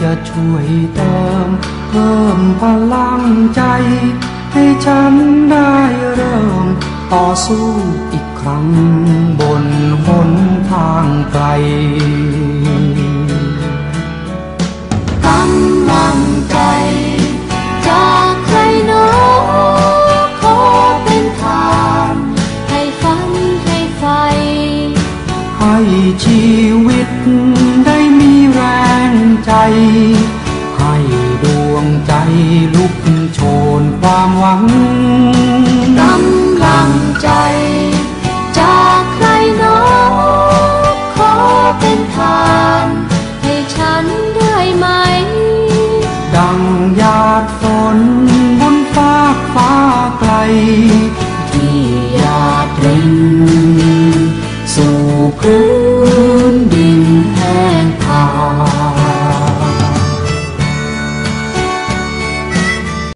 จะช่วยเติม เพิ่มพลังใจ ให้ฉันได้เริ่ม ต่อสู้อีกครั้งบนหนทางไกลกำลังใจจากใครหนอขอเป็นทานให้ฝันให้ไฟ ให้ชีวิต ดังหยาดฝนบนฟากฟ้าไกล